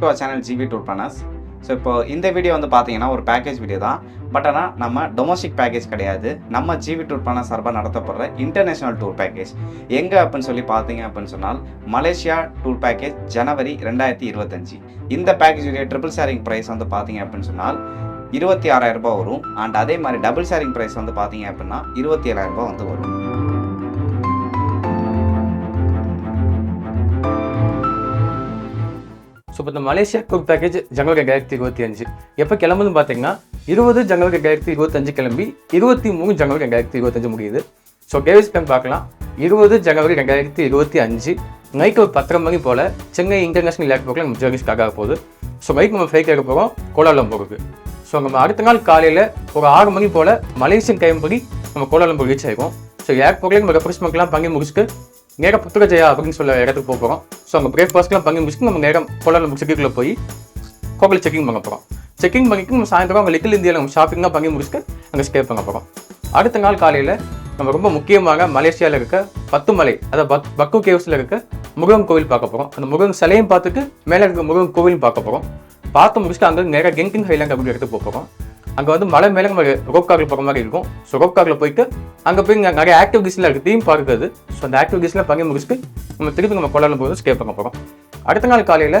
Welcome to our channel GV tour planners so இப்போ இந்த video வந்து பார்த்தீங்கன்னா ஒரு பேக்கேஜ் வீடியோ தான். பட் ஆனால் நம்ம டொமஸ்டிக் பேக்கேஜ் கிடையாது. நம்ம ஜிவி டூர் பிளானர் சார்பாக நடத்தப்படுற இன்டர்நேஷனல் டூர் பேக்கேஜ் எங்கே அப்படின்னு சொல்லி பார்த்தீங்க அப்படின்னு சொன்னால் மலேசியா டூர் பேக்கேஜ் ஜனவரி ரெண்டாயிரத்தி இருபத்தஞ்சி. இந்த பேக்கேஜுடைய ட்ரிபிள் ஷேரிங் ப்ரைஸ் வந்து பார்த்தீங்க அப்படின்னு சொன்னால் இருபத்தி ஆறாயிரம் ரூபாய் வரும். அண்ட் அதே மாதிரி டபுள் ஷேரிங் ப்ரைஸ் வந்து பார்த்தீங்க அப்படின்னா இருபத்தி ஏழாயிரம் ரூபாய் வந்து வரும். இப்போ இந்த மலேசியா டூர் பேக்கேஜ் ஜனவரி ரெண்டாயிரத்தி இருபத்தி அஞ்சு. எப்போ கிளம்புன்னு பார்த்தீங்கன்னா இருபது ஜனவரி ரெண்டாயிரத்தி இருபத்தஞ்சு கிளம்பி இருபத்தி மூணு ஜனவரி ரெண்டாயிரத்தி இருபத்தஞ்சு முடியுது. ஸோ டேவிஸ் பிளான் பார்க்கலாம். இருபது ஜனவரி ரெண்டாயிரத்தி இருபத்தி அஞ்சு. நைட் ஒரு பத்தரை மணி போல் சென்னை இன்டர்நேஷனல் ஏர்போர்ட்டில் நம்ம ஜேர்னிஸ்க்காக ஆக போகுது. ஸோ நைட் நம்ம ஃப்ளைட் ஏற போகிறோம் கோலாலம்பூருக்கு ஸோ நம்ம அடுத்த நாள் காலையில் ஒரு ஆறு மணி போல் மலேசியன் டைம் படி நம்ம கோலாலம்பூர் ரீச் ஆகிருக்கோம் ஸோ ஏர்போர்ட்லேயே நம்ம ரெஃப்ரெஷ்மெண்ட்லாம் பண்ணி முடிச்சுட்டு நேரம் புத்தகஜயா அப்படின்னு சொல்ல இடத்துக்கு போக போகிறோம் ஸோ அங்கே பிரேக்ஃபாஸ்ட்லாம் பண்ணி முடிச்சுட்டு நம்ம நேரம் கோலாலம்பூர் சிட்டிக்குள்ளே போய் கோவில் செக்கிங் பண்ண போகிறோம் செக்கிங் பண்ணிட்டு நம்ம சாயந்தரம் அங்கே லிட்டில் இந்தியாவில் நம்ம ஷாப்பிங்லாம் பண்ணி முடிச்சுட்டு அங்கே ஸ்டே பண்ண போகிறோம் அடுத்த நாள் காலையில் நம்ம ரொம்ப முக்கியமாக மலேசியாவில் இருக்க பத்து மலை அதாவது பக் பக்கு கேவ்ஸில் இருக்க முருகன் கோவில் பார்க்க போகிறோம் அந்த முருகன் சிலையும் பார்த்துட்டு மேலே இருக்க முருகன் கோவிலும் பார்க்க போகிறோம் பார்த்து முடிச்சுட்டு அங்கே நேராக கெங்கிங் ஹைலாண்ட் அப்படின்னு இடத்துக்கு போகிறோம் அங்கே வந்து மலை மேலே நம்ம ரோப் போகிற மாதிரி இருக்கும். ஸோ ரோப் போயிட்டு அங்கே போய் இங்கே நிறைய ஆக்டிவிட்டிஸ்லாம் இருக்குது தீம் பார்க் அது. ஸோ அந்த ஆக்டிவிட்டிஸ்லாம் பண்ணி முடிச்சுட்டு நம்ம திருப்பி நம்ம கோலாலம்பூர் ஸ்டே பண்ண போகிறோம் அடுத்த நாள் காலையில்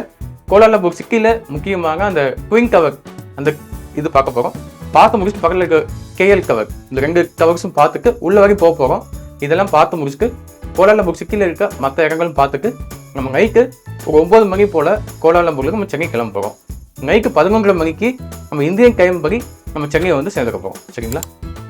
கோலாலம்பூர் சிட்டியில் முக்கியமாக அந்த ட்விங் டவர் அந்த இது பார்க்க போகிறோம் பார்த்து முடிச்சுட்டு பக்கத்தில் இருக்க கேஎல் டவர் இந்த ரெண்டு டவர்ஸும் பார்த்துட்டு உள்ள வரைக்கும் போக போகிறோம் இதெல்லாம் பார்த்து முடிச்சுட்டு கோலாலம்பூர் சிட்டியில் இருக்க மற்ற இடங்களும் பார்த்துட்டு நம்ம நைட்டு ஒரு ஒம்பது மணி போல் கோலாலம்பூரில் நம்ம சென்னை கிளம்ப போகிறோம் நைட்டு பதினொன்றரை மணிக்கு நம்ம இந்தியன் டைம் படி நம்ம சென்னையை வந்து சேர்ந்துருப்போம் சரிங்களா?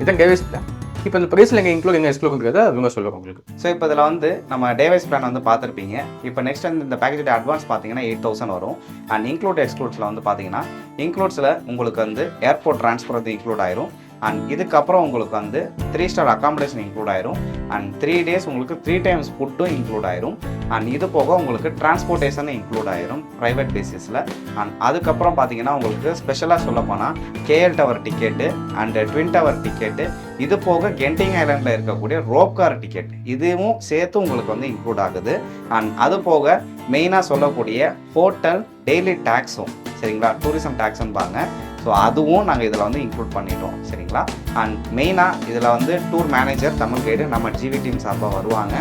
இதான் டேவேஸ் பிளான் இப்போ இந்த ப்ரைஸில் எங்கள் இன்க்ளூட் எங்கள் எக்ஸ்க்ளூடுங்கிறத அவங்க சொல்லுவாங்க உங்களுக்கு. ஸோ இப்போ இதில் வந்து நம்ம டேவைஸ் பிளான் வந்து பார்த்துருப்பீங்க. இப்போ நெக்ஸ்ட் வந்து இந்த பேக்கேஜோட அட்வான்ஸ் பார்த்தீங்கன்னா எயிட் தௌசண்ட் வரும். அண்ட் இன்க்ளூட் எக்ஸ்க்ளூட்ஸில் வந்து பார்த்தீங்கன்னா இன்க்ளூட்ஸில் உங்களுக்கு வந்து ஏர்போர்ட் ட்ரான்ஸ்ஃபர் வந்து இன்க்ளூட் ஆயிரும். அண்ட் இதுக்கப்புறம் உங்களுக்கு வந்து த்ரீ ஸ்டார் அக்காமடேஷன் இன்க்ளூட் ஆயிரும். அண்ட் த்ரீ டேஸ் உங்களுக்கு த்ரீ டைம்ஸ் ஃபுட்டும் இன்க்ளூட் ஆயிரும். அண்ட் இது போக உங்களுக்கு டிரான்ஸ்போர்ட்டேஷன் இன்க்ளூட் ஆயிரும் ப்ரைவேட் பேசிஸில் அண்ட் அதுக்கப்புறம் பார்த்தீங்கன்னா உங்களுக்கு ஸ்பெஷலாக சொல்லப்போனால் KL tower ticket and twin tower ticket இது போக கெண்டிங் ஐலாண்டில் இருக்கக்கூடிய ரோப் கார் டிக்கெட் இதுவும் சேர்த்து உங்களுக்கு வந்து இன்க்ளூட் ஆகுது. அண்ட் அது போக மெயினாக சொல்லக்கூடிய ஹோட்டல் டெய்லி டேக்ஸும் சரிங்களா? டூரிசம் டேக்ஸ்ன்னு பாங்க ஸோ அதுவும் நாங்கள் இதில் வந்து இன்க்ளூட் பண்ணிட்டோம் சரிங்களா? அண்ட் மெயினாக இதில் வந்து டூர் மேனேஜர் தமிழ் கைடு நம்ம ஜிவி டீம் சார்பாக வருவாங்க.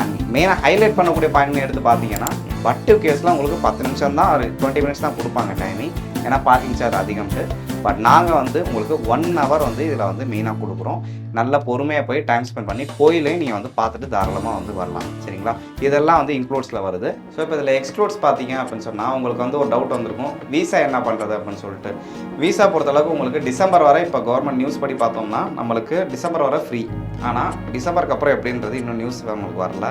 அண்ட் மெயினாக ஹைலைட் பண்ணக்கூடிய பாயிண்ட் எடுத்து பார்த்தீங்கன்னா பட்டு கேஸ்லாம் உங்களுக்கு பத்து நிமிஷம் தான் ஒரு டுவெண்ட்டி மினிட்ஸ் தான் கொடுப்பாங்க டைமிங் ஏன்னா பார்க்கிங் சார்ஜ் அதிகம்ட்டு. பட் நாங்கள் வந்து உங்களுக்கு ஒன் ஹவர் வந்து இதில் வந்து மெயினாக கொடுக்குறோம். நல்ல பொறுமையாக போய் டைம் ஸ்பெண்ட் பண்ணி கோயிலையும் நீங்கள் வந்து பார்த்துட்டு தாராளமாக வந்து வரலாம். சரிங்களா? இதெல்லாம் வந்து இன்க்ளூட்ஸில் வருது. ஸோ இப்போ இதில் எக்ஸ்க்ளூட்ஸ் பார்த்தீங்க அப்படின்னு சொன்னால் உங்களுக்கு வந்து ஒரு டவுட் வந்திருக்கும். விசா என்ன பண்ணுறது அப்படின்னு சொல்லிட்டு. விசா பொறுத்தளவுக்கு உங்களுக்கு டிசம்பர் வரை இப்போ கவர்மெண்ட் நியூஸ் படி பார்த்தோம்னா நம்மளுக்கு டிசம்பர் வரை ஃப்ரீ ஆனால் டிசம்பருக்கு அப்புறம் எப்படின்றது இன்னும் நியூஸ் நம்மளுக்கு வரல.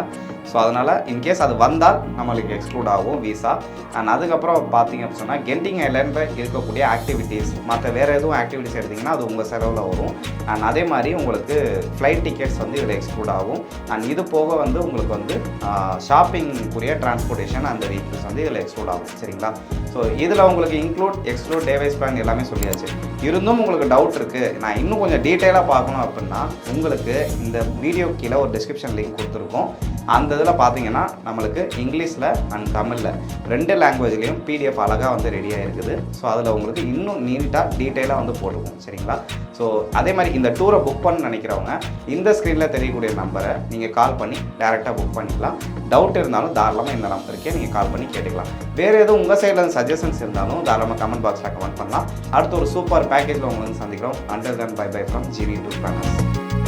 ஸோ அதனால் இன்கேஸ் அது வந்தால் நம்மளுக்கு எக்ஸ்க்ளூட் ஆகும் விசா அண்ட் அதுக்கப்புறம் பார்த்தீங்க அப்படின்னு சொன்னால் கெண்டிங் ஐலாண்டில் இருக்கக்கூடிய ஆக்டிவிட்டீஸ் மற்ற வேறு எதுவும் ஆக்டிவிட்டிஸ் எடுத்திங்கன்னா அது உங்கள் செலவில் வரும். அண்ட் அதே மாதிரி உங்களுக்கு ஃப்ளைட் டிக்கெட்ஸ் வந்து இதில் எக்ஸ்க்ளூட் ஆகும். அண்ட் இது போக வந்து உங்களுக்கு வந்து ஷாப்பிங்குரிய டிரான்ஸ்போர்ட்டேஷன் அந்த வெஹிக்கிள்ஸ் வந்து இதில் எக்ஸ்க்ளூட் ஆகும். சரிங்களா? ஸோ இதில் உங்களுக்கு இன்க்ளூட் எக்ஸ்க்ளூட் டேவைஸ் பிளான் எல்லாமே சொல்லியாச்சு. இருந்தும் உங்களுக்கு டவுட் இருக்குது நான் இன்னும் கொஞ்சம் டீட்டெயிலாக பார்க்கணும் அப்படின்னா உங்களுக்கு இந்த வீடியோ கீழே ஒரு டிஸ்கிரிப்ஷன் லிங்க் கொடுத்துருக்கோம். அந்த இதில் பார்த்தீங்கன்னா நம்மளுக்கு இங்கிலீஷில் அண்ட் தமிழில் ரெண்டு லாங்குவேஜ்லேயும் பிடிஎஃப் அழகாக வந்து ரெடியாக இருக்குது ஸோ அதில் உங்களுக்கு இன்னும் நீட்டாக டீட்டெயிலாக வந்து போட்டுருவோம் சரிங்களா? ஸோ அதே மாதிரி இந்த டூரை புக் பண்ண நினைக்கிறவங்க இந்த ஸ்க்ரீனில் தெரியக்கூடிய நம்பரை நீங்கள் கால் பண்ணி டேரெக்டாக புக் பண்ணிக்கலாம். டவுட் இருந்தாலும் தாராளமாக இந்த நம்பருக்கே நீங்கள் கால் பண்ணி கேட்டுக்கலாம். வேறு எதுவும் உங்கள் சைடில் சஜஷன்ஸ் இருந்தாலும் தாராளமாக கமெண்ட் பாக்ஸில் கமெண்ட் பண்ணலாம். அடுத்து ஒரு சூப்பர் பேக்கேஜில் உங்களை வந்து சந்திக்கிறோம். And then bye bye from GV tour planners